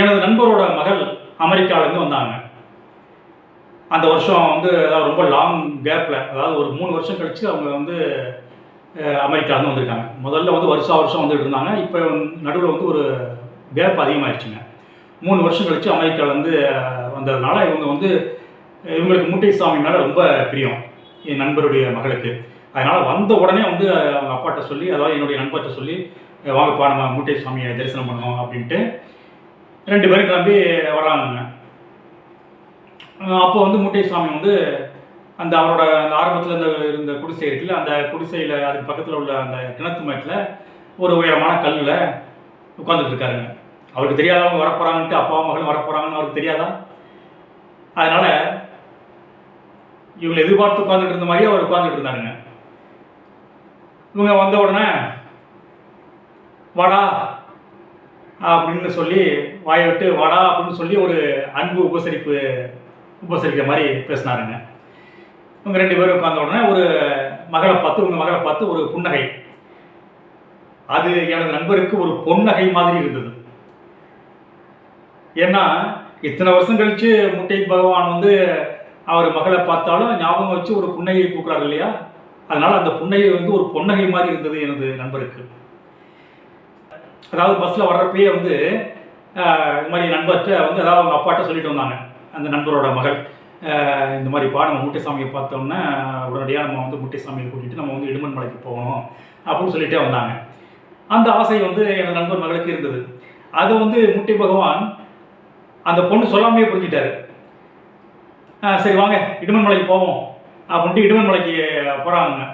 எனது நண்பரோட மகள் அமெரிக்காவிலேருந்து வந்தாங்க. அந்த வருஷம் வந்து அதாவது ரொம்ப லாங் கேப்பில் அதாவது ஒரு மூணு வருஷம் கழித்து அவங்க வந்து அமெரிக்காவிலேருந்து வந்திருக்காங்க. முதல்ல வந்து வருஷா வருஷம் வந்துட்டு இருந்தாங்க. இப்போ நடுவில் வந்து ஒரு கேப் அதிகமாகிடுச்சுங்க மூணு வருஷம் கழித்து அமெரிக்காவிலேருந்து வந்ததுனால இவங்க வந்து இவங்களுக்கு முட்டை சாமி மேலே ரொம்ப பிரியம் என் நண்பருடைய மகளுக்கு. அதனால் வந்த உடனே வந்து அவங்க அப்பாட்ட சொல்லி அதாவது என்னுடைய நண்பர்கிட்ட சொல்லி வாங்கப்பா நம்ம மூட்டை சுவாமியை தரிசனம் பண்ணுவோம் அப்படின்ட்டு ரெண்டு பேரும் கிளம்பி வராங்கங்க அப்போ வந்து மூட்டை சுவாமி வந்து அந்த அவரோட அந்த ஆரம்பத்தில் இருந்த இருந்த குடிசை இருக்குல்ல அந்த குடிசையில் அதுக்கு பக்கத்தில் உள்ள அந்த கிணத்து மேட்டில் ஒரு உயரமான கல்லில் உட்காந்துட்டு இருக்காருங்க. அவருக்கு தெரியாதவங்க வரப்போகிறாங்கன்ட்டு அப்பா மகளும் வரப்போகிறாங்கன்னு அவருக்கு தெரியாதா? அதனால் இவங்களை எதிர்பார்த்து உட்காந்துட்டு இருந்த மாதிரியே அவர் உட்காந்துட்டு இருந்தாருங்க. இவங்க வந்த உடனே வாடா அப்படின்னு சொல்லி வாயை விட்டு வாடா அப்படின்னு சொல்லி ஒரு அன்பு உபசரிப்பு உபசரிக்கிற மாதிரி பேசினாருங்க. இவங்க ரெண்டு பேரும் உட்காந்த உடனே ஒரு மகளை பார்த்து உங்கள் மகளை பார்த்து ஒரு புன்னகை. அது எனது நண்பருக்கு ஒரு பொன்னகை மாதிரி இருந்தது. ஏன்னா இத்தனை வருஷம் கழித்து முட்டை பகவான் வந்து அவர் மகளை பார்த்தாலும் ஞாபகம் வச்சு ஒரு புன்னகையை பூக்குறாரு இல்லையா? அதனால் அந்த புன்னகை வந்து ஒரு பொன்னகை மாதிரி இருந்தது எனது நண்பருக்கு. அதாவது பஸ்ஸில் வர்றப்பயே வந்து இந்த மாதிரி நண்பர்கிட்ட வந்து அதாவது அவங்க அப்பாட்ட சொல்லிட்டு வந்தாங்க. அந்த நண்பரோட மகள். இந்த மாதிரி பா நம்ம முட்டைசாமியை பார்த்தோம்னா உடனடியாக நம்ம வந்து முட்டைசாமியை கூட்டிகிட்டு நம்ம வந்து இடுமன் மலைக்கு போகணும் அப்படின்னு சொல்லிட்டே வந்தாங்க. அந்த ஆசை வந்து எனது நண்பர் மகளுக்கு இருந்தது. அது வந்து முட்டை பகவான் அந்த பொண்ணு சொல்லாமையே புரிஞ்சிட்டாரு. சரி வாங்க இடுமன் மலைக்கு போவோம். அப்படின்ட்டு இடுமன் மலைக்கு போகிறாங்க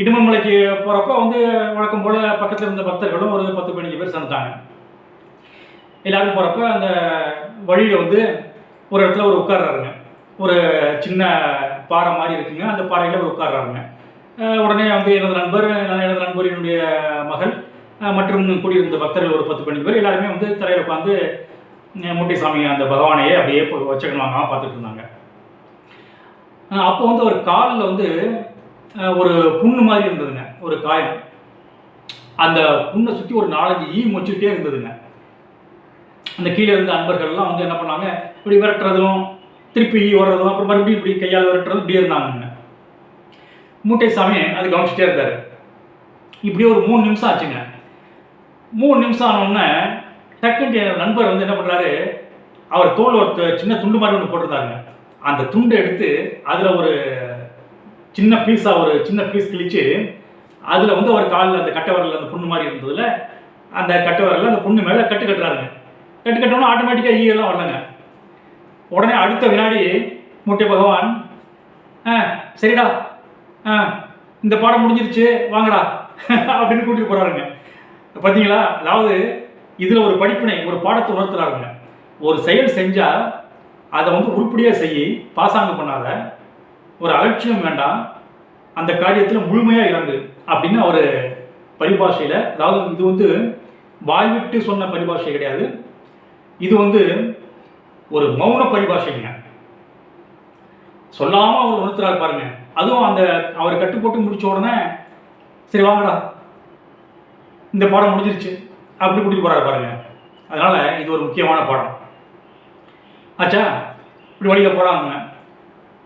இடுமமலைக்கு போகிறப்ப வந்து வழக்கம் போல் பக்கத்தில் இருந்த பக்தர்களும் ஒரு பத்து பதினஞ்சு பேர் சேர்ந்துட்டாங்க எல்லோரும் போகிறப்ப அந்த வழியில் வந்து ஒரு இடத்துல ஒரு உட்கார்றாருங்க. ஒரு சின்ன பாறை மாதிரி இருக்குங்க. அந்த பாறையில் ஒரு உட்கார்றாருங்க. உடனே வந்து எனது நண்பர் எனது நண்பரினுடைய மகள் மற்றும் கூடியிருந்த பக்தர்கள் ஒரு பத்து பதினஞ்சு பேர் எல்லாருமே வந்து தரையில் உட்காந்து மூட்டை சாமி அந்த பகவானையே அப்படியே வச்சுக்கணுவாங்க பார்த்துட்டு இருந்தாங்க. அப்போ வந்து ஒரு காலில் வந்து ஒரு புண்ணு மாதிரி இருந்ததுங்க ஒரு காயம். அந்த புண்ணை சுற்றி ஒரு நாலஞ்சு ஈ மொச்சுக்கிட்டே இருந்ததுங்க. அந்த கீழே இருந்த அன்பர்கள்லாம் வந்து என்ன பண்ணாங்க இப்படி விரட்டுறதும் திருப்பி ஈ வர்றதும் அப்புறம் மறுபடியும் இப்படி கையால் விரட்டுறதும் இப்படி இருந்தாங்க மூட்டை சாமி அது கவனிச்சிட்டே இருந்தார். இப்படி ஒரு மூணு நிமிஷம் ஆச்சுங்க. மூணு நிமிஷம் ஆனோடனே டக்குன்ட்டு நண்பர் வந்து என்ன பண்ணுறாரு அவர் தோல் ஒரு சின்ன துண்டு மாதிரி ஒன்று போட்டிருந்தாருங்க. அந்த துண்டை எடுத்து அதில் ஒரு சின்ன பீஸாக ஒரு சின்ன பீஸ் கிழிச்சு அதில் வந்து அவர் காலில் அந்த கட்டை வரல அந்த புண்ணு மாதிரி இருந்ததில் அந்த கட்டை விரல்ல அந்த புண்ணு மேலே கட்டு கட்டுறாருங்க. கட்டு கட்டணும் ஆட்டோமேட்டிக்காக ஈயெல்லாம் வரலங்க. உடனே அடுத்த வினாடி முட்டை பகவான் ஆ சரிடா ஆ இந்த பாடம் முடிஞ்சிருச்சு வாங்கடா அப்படின்னு கூட்டிட்டு போகிறாருங்க பார்த்தீங்களா அதாவது இதில் ஒரு படிப்பினை ஒரு பாடத்தை உணர்த்துறாருங்க. ஒரு செயல் செஞ்சால் அதை வந்து உருப்படியாக செய்ய பாசாங்க பண்ணாத ஒரு அலட்சியம் வேண்டாம் அந்த காரியத்தில் முழுமையாக இறங்கு அப்படின்னு அவர் பரிபாஷையில் அதாவது இது வந்து வாய்விட்டு சொன்ன பரிபாஷை கிடையாது. இது வந்து ஒரு மௌன பரிபாஷைங்க சொல்லாமல் அவர் உணர்த்துறாரு பாருங்க. அதுவும் அந்த அவர் கட்டுப்போட்டு முடித்த முடிச்ச உடனே சரி வாங்கடா இந்த பாடம் முடிஞ்சிருச்சு அப்படி கூட்டிட்டு போகிறார் பாருங்க. அதனால் இது ஒரு முக்கியமான பாடம். ஆச்சா இப்படி வழியில் போகிறாங்க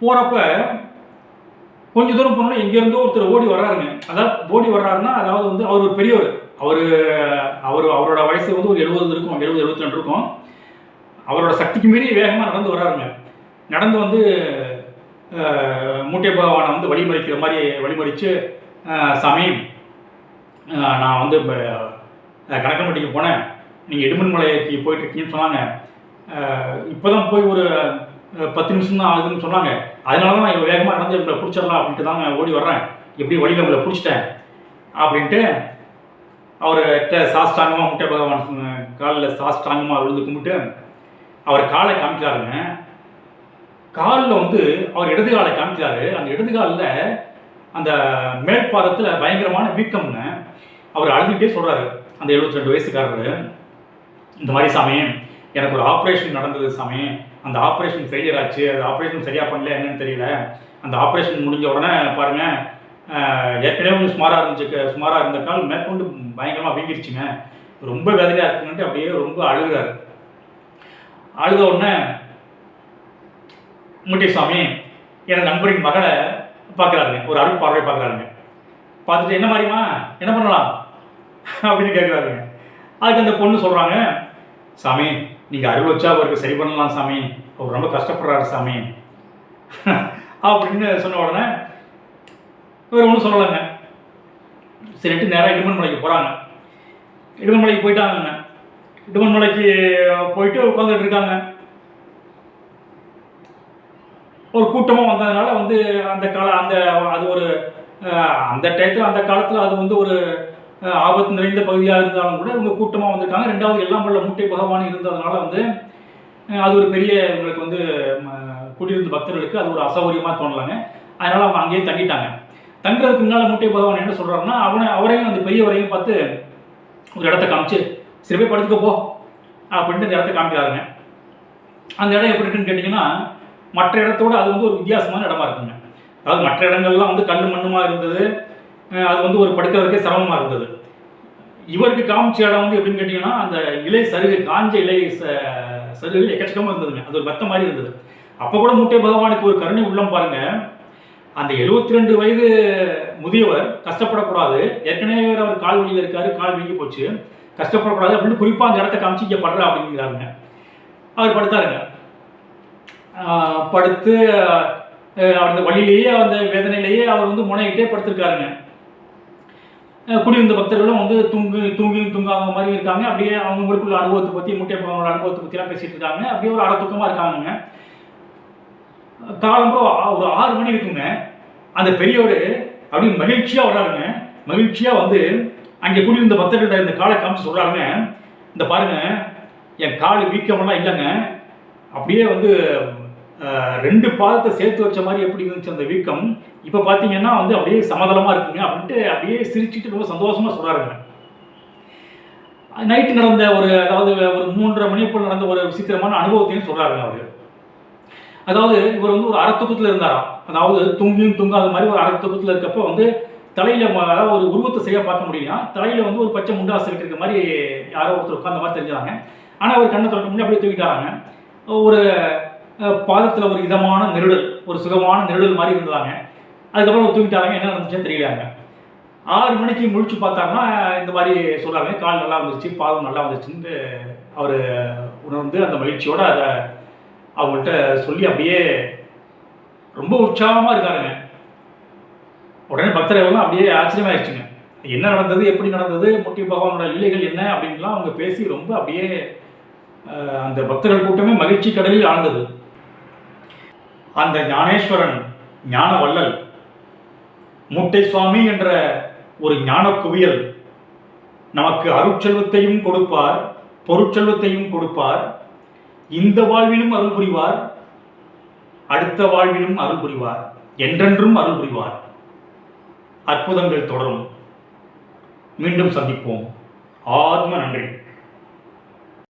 போகிறப்ப கொஞ்ச தூரம் போனோம்னா எங்கேருந்தோ ஒருத்தர் ஓடி வர்றாருங்க. அதாவது ஓடி வர்றாருன்னா அதாவது வந்து அவர் ஒரு பெரியவர். அவர் அவர் அவரோட வயசு வந்து ஒரு எழுபது இருக்கும் எழுபது எழுபத்தி ரெண்டு இருக்கும். அவரோட சக்திக்கு மீறி வேகமாக நடந்து வர்றாருங்க. நடந்து வந்து மூட்டை பகவானை வந்து வழிமறிக்கிற மாதிரி வழிமறித்து சாமி நான் வந்து இப்போ கணக்கம்பட்டிக்கு போனேன். நீங்கள் இடுமன் மலைக்கு போயிட்டு இருக்கீங்கன்னு சொன்னாங்க. இப்போ தான் போய் ஒரு பத்து நிமிஷம் தான் ஆகுதுன்னு சொன்னாங்க. அதனால தான் நான் வேகமாக நடந்து இவங்களை பிடிச்சிடலாம் அப்படின்ட்டு தாங்க ஓடி வர்றேன். எப்படி வழியில் உங்களை பிடிச்சிட்டேன்? அப்படின்ட்டு அவர்கிட்ட சாஸ்டாங்கமாக முட்டை பகவான் காலில் சாஸ்டாங்கமாக விழுந்து கும்பிட்டு அவர் காலை காமிச்சாருங்க காலில் வந்து அவர் இடது காலை காமிக்கிறாரு. அந்த இடது காலில் அந்த மேல் பாதத்தில் பயங்கரமான வீக்கம்னு அவர் அழுதுகிட்டே சொல்கிறாரு அந்த 72 ரெண்டு வயசுக்காரர் இந்த மாதிரி சாமி எனக்கு ஒரு ஆப்ரேஷன் நடந்தது சாமி. அந்த ஆப்ரேஷன் ஃபெயிலியர் ஆச்சு. அது ஆப்ரேஷன் சரியாக பண்ணல என்னன்னு தெரியல. அந்த ஆப்ரேஷன் முடிஞ்ச உடனே பாருங்கள் ஏற்கனவே கொஞ்சம் சுமாராக இருந்துச்சு சுமாராக இருந்த கால் மேற்கொண்டு பயங்கரமாக வீங்கிருச்சுங்க. ரொம்ப வேதனையாக இருக்குன்ட்டு அப்படியே ரொம்ப அழுகுறாரு. அழுத உடனே முட்டிசாமி எனது நண்பரின் மகளை பார்க்குறாருங்க. ஒரு அருள் பார்வை பார்க்குறாருங்க. பார்த்துட்டு என்ன மாதிரிமா என்ன பண்ணலாம்? அப்படின்னு கேட்குறாருங்க அதுக்கு அந்த பொண்ணு சொல்கிறாங்க சாமி நீங்கள் அறிவு வச்சா அவருக்கு சரி பண்ணலாம் சாமி. அவர் ரொம்ப கஷ்டப்படுறாரு சாமி. அப்படின்னு சொன்ன உடனே வேறு ஒன்றும் சொல்லலைங்க. சரிட்டு நேராக இடுமன் மலைக்கு போகிறாங்க இடுமன் மலைக்கு போயிட்டாங்கங்க. இடுமன் மலைக்கு போயிட்டு உட்காந்துட்டு இருக்காங்க. ஒரு கூட்டமாக வந்ததுனால வந்து அந்த கால அந்த அது ஒரு அந்த டயத்தில் அந்த காலத்தில் அது வந்து ஒரு ஆபத்து நிறைந்த பகுதியாக இருந்தாலும் கூட இவங்க கூட்டமாக வந்திருக்காங்க. ரெண்டாவது எல்லாம் வல்ல முட்டை பகவான் இருந்ததுனால வந்து அது ஒரு பெரிய இவங்களுக்கு வந்து ம, குடியிருந்த பக்தர்களுக்கு அது ஒரு அசௌகரியமாக தோணலாங்க. அதனால் அவங்க அங்கேயே தங்கிட்டாங்க. தங்குறதுக்கு முன்னால் முட்டை பகவான் என்ன சொல்கிறாருன்னா அவனை அவரையும் அந்த பெரியவரையும் பார்த்து ஒரு இடத்த காமிச்சு சரி போய் படுத்துக்க போ. அப்படின்ட்டு அந்த இடத்த காமிக்கிறாருங்க. அந்த இடம் எப்படி இருக்குன்னு கேட்டிங்கன்னா மற்ற இடத்தோட அது வந்து ஒரு வித்தியாசமான இடமா இருக்குங்க. அதாவது மற்ற இடங்கள்லாம் வந்து கல் மண்ணுமா இருந்தது. அது வந்து ஒரு படுக்கிறதுக்கே சிரமமாக இருந்தது. இவருக்கு காமிச்ச இடம் வந்து எப்படின்னு கேட்டிங்கன்னா அந்த இலை சருகு காஞ்ச இலை ச- சருகுகள் எக்கச்சக்கமாக இருந்ததுங்க. அது ஒரு பத்த மாதிரி இருந்தது. அப்போ கூட முட்டை பகவானுக்கு ஒரு கருணை உள்ளம் பாருங்க. அந்த 72 ரெண்டு வயது முதியவர் கஷ்டப்படக்கூடாது. ஏற்கனவே அவர் கால் வழியில் இருக்காரு கால் வீங்கி போச்சு. கஷ்டப்படக்கூடாது அப்படின்னு குறிப்பாக அந்த இடத்த காமிச்சு இங்கே படுற அப்படிங்கிறாருங்க. அவர் படுத்தாருங்க. படுத்து அந்த வழியிலேயே அந்த வேதனையிலேயே அவர் வந்து முனையிட்டே படுத்திருக்காருங்க. குடியிருந்த பக்தர்களும் வந்து தூங்கு தூங்கி தூங்காத மாதிரி இருக்காங்க. அப்படியே அவங்களுக்குள்ள அனுபவத்தை பற்றி முட்டை பகவானோட அனுபவத்தை பற்றிலாம் பேசிட்டு இருக்காங்க. அப்படியே ஒரு அறத்துக்கமாக தூக்கமாக இருக்காங்க காலம்பரம் ஒரு ஆறு மணி இருக்குங்க. அந்த பெரியவர் அப்படி மகிழ்ச்சியாக வர்றாருங்க. மகிழ்ச்சியாக வந்து அங்கே குடியிருந்த பக்தர்கள்ட்ட இந்த காலை காமிச்சு சொல்கிறாருங்க இந்த பாருங்க என் கால் வீக்கமெல்லாம் இல்லைங்க. அப்படியே வந்து ரெண்டு பாதத்தை சேர்த்து வச்ச மாதிரி எப்படி இருந்துச்சு அந்த வீக்கம்? இப்போ பார்த்தீங்கன்னா வந்து அப்படியே சமதளமாக இருக்குங்க. அப்படின்ட்டு அப்படியே சிரிச்சுட்டு ரொம்ப சந்தோஷமாக சொல்கிறாருங்க நைட்டு நடந்த ஒரு அதாவது ஒரு மூன்றரை மணி போல் நடந்த ஒரு விசித்திரமான அனுபவத்தையும் சொல்கிறாருங்க அவர். அதாவது இவர் வந்து ஒரு அறத்துக்கத்தில் இருந்தாராம். அதாவது தூங்கியும் தூங்காத மாதிரி ஒரு அறத்துக்கத்தில் இருக்கப்போ வந்து தலையில் அதாவது ஒரு உருவத்தை சரியாக பார்க்க முடியலாம் தலையில் வந்து ஒரு பச்சை முண்டாசு இருக்கிற மாதிரி யாரோ ஒருத்தர் உட்காந்த மாதிரி தெரிஞ்சாங்க ஆனால் அவர் கண்ணை திறக்க முடியும் அப்படியே தூக்கிட்டாங்க ஒரு பாதத்தில் ஒரு இதமான நெருடல் ஒரு சுகமான நெருடல் மாதிரி இருந்தாங்க அதுக்கப்புறம் தூங்கிட்டாங்க என்ன நடந்துச்சுன்னு தெரியலாங்க ஆறு மணிக்கு முழிச்சு பார்த்தாங்கன்னா இந்த மாதிரி சொல்கிறாங்க கால் நல்லா வந்துருச்சு பாதம் நல்லா வந்துருச்சுன்னு அவர் உணர்ந்து அந்த மகிழ்ச்சியோடு அதை அவங்கள்ட்ட சொல்லி அப்படியே ரொம்ப உற்சாகமாக இருக்காருங்க. உடனே பக்தர்கள்லாம் அப்படியே ஆச்சரியமாயிடுச்சுங்க என்ன நடந்தது? எப்படி நடந்தது? முட்டி பகவானோட லீலைகள் என்ன? அப்படின்லாம் அவங்க பேசி ரொம்ப அப்படியே அந்த பக்தர்கள் கூட்டமே மகிழ்ச்சி கடலில் ஆழ்ந்தது. அந்த ஞானேஸ்வரன் ஞான வள்ளல் முட்டை சுவாமி என்ற ஒரு ஞான குவியல் நமக்கு அருட்செல்வத்தையும் கொடுப்பார் பொருட்செல்வத்தையும் கொடுப்பார். இந்த வாழ்விலும் அருள் புரிவார் அடுத்த வாழ்விலும் அருள் புரிவார் என்றென்றும் அருள் புரிவார். அற்புதங்கள் தொடரும். மீண்டும் சந்திப்போம். ஆத்ம நன்றி.